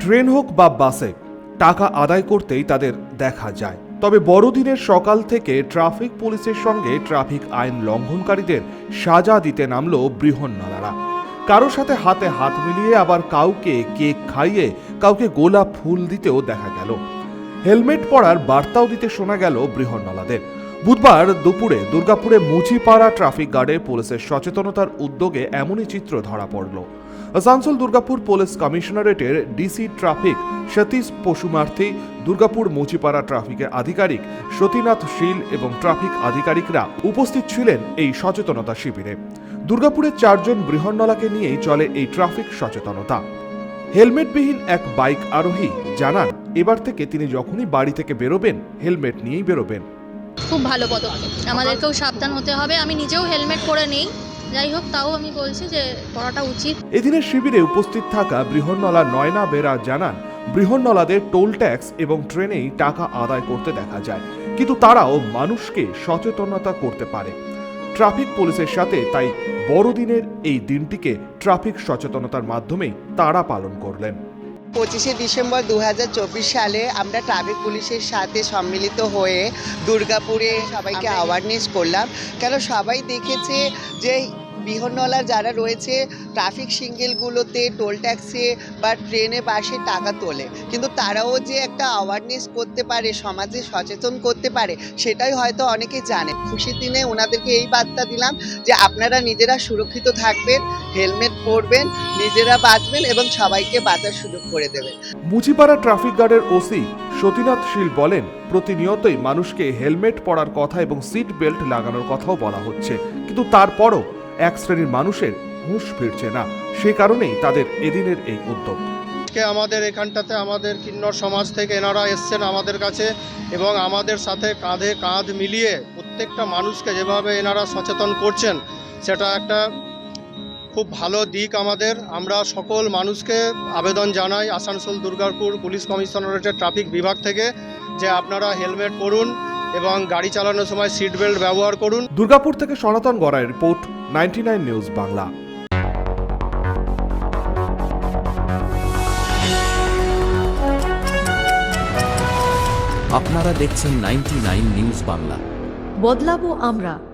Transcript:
Train হোক বা বাসে, টাকা আদায় করতেই তাদের দেখা যায়। তবে বড়দিনের সকাল থেকে ট্রাফিক পুলিশের সঙ্গে ট্রাফিক আইন লঙ্ঘনকারীদের সাজা দিতে নামলো বৃহন্নলারা। কারও সাথে হাতে হাত মিলিয়ে আবার কাউকে কেক খাইয়ে, কাউকে গোলাপ ফুল দিতেও দেখা গেল। হেলমেট পরার বার্তাও দিতে শোনা গেল বৃহন্নলাদের। বুধবার দুপুরে দুর্গাপুরে মুচিপাড়া ট্রাফিক গার্ডে পুলিশের সচেতনতার উদ্যোগে এমনই চিত্র ধরা পড়ল। আসানসোল দুর্গাপুর পুলিশ কমিশনারেটের ডিসি ট্রাফিক সতীশ পশুমার্থী, দুর্গাপুর মুচিপাড়া ট্রাফিকের আধিকারিক সতীনাথ শীল এবং ট্রাফিক আধিকারিকরা উপস্থিত ছিলেন এই সচেতনতা শিবিরে। দুর্গাপুরের চারজন বৃহন্নলাকে নিয়েই চলে এই ট্রাফিক সচেতনতা। হেলমেটবিহীন এক বাইক আরোহী জানান, এবার থেকে তিনি যখনই বাড়ি থেকে বেরোবেন, হেলমেট নিয়েই বেরোবেন। খুব ভালো পদক্ষেপ। আমাদেরকেও সাবধান হতে হবে। আমি নিজেও হেলমেট পরে নেই। যাই হোক, তাও আমি বলছি যে পড়াটা উচিত। এদিনের শিবিরে উপস্থিত থাকা বৃহন্নলা নয়না বেরা জানান, বৃহন্নলাদের টোল ট্যাক্স এবং ট্রেনেই টাকা আদায় করতে দেখা যায়। কিন্তু তারাও মানুষকে সচেতনতা করতে পারে। ট্রাফিক পুলিশের সাথে, তাই বড়দিনের এই দিনটিকে ট্রাফিক সচেতনতার মাধ্যমেই তারা পালন করলেন। পঁচিশে ডিসেম্বর দু হাজার চব্বিশ সালে আমরা ট্রাফিক পুলিশের সাথে সম্মিলিত হয়ে দুর্গাপুরে সবাইকে অ্যাওয়ারনেস করলাম। কেন সবাই দেখেছে যে বিহনওয়ালা যারা রয়েছে ট্রাফিক সিঙ্গেলগুলোতে টোল ট্যাক্সে বা ট্রেনে বাসে টাকা তোলে। কিন্তু তারাও যে একটা অ্যাওয়ারনেস করতে পারে, সমাজে সচেতন করতে পারে, সেটাই হয়তো অনেকে জানে। খুশির দিনে ওনাদেরকে এই বার্তা দিলাম যে আপনারা নিজেরা সুরক্ষিত থাকবেন, হেলমেট পরবেন, নিজেরা বাঁচবেন এবং সবাইকে বাঁচার সুযোগ করে দেবেন। মুচিপাড়া ট্রাফিক গার্ডের ওসি সতীনাথ শীল বলেন, প্রতিনিয়তই মানুষকে হেলমেট পরার কথা এবং সিট বেল্ট লাগানোর কথাও বলা হচ্ছে। কিন্তু তারপরও এক শ্রেণির মানুষের হুঁশ ফিরছে না। সে কারণেই তাদের এদিনের এই উদ্যোগ। আজকে আমাদের এখানটাতে আমাদের কিন্নর সমাজ থেকে এনারা এসছেন আমাদের কাছে এবং আমাদের সাথে কাঁধে কাঁধ মিলিয়ে প্রত্যেকটা মানুষকে যেভাবে এনারা সচেতন করছেন, সেটা একটা খুব ভালো দিক আমাদের। আমরা সকল মানুষকে আবেদন জানাই আসানসোল, দুর্গাপুর পুলিশ কমিশনারেটের ট্রাফিক বিভাগ থেকে যে আপনারা হেলমেট পরুন এবং গাড়ি চালানোর সময় সিট বেল্ট ব্যবহার করুন। দুর্গাপুর থেকে Sanatan Garai report ninety nine news Bangla. আপনারা দেখছেন নাইনটি নিউজ বাংলা। বদলাবো আমরা।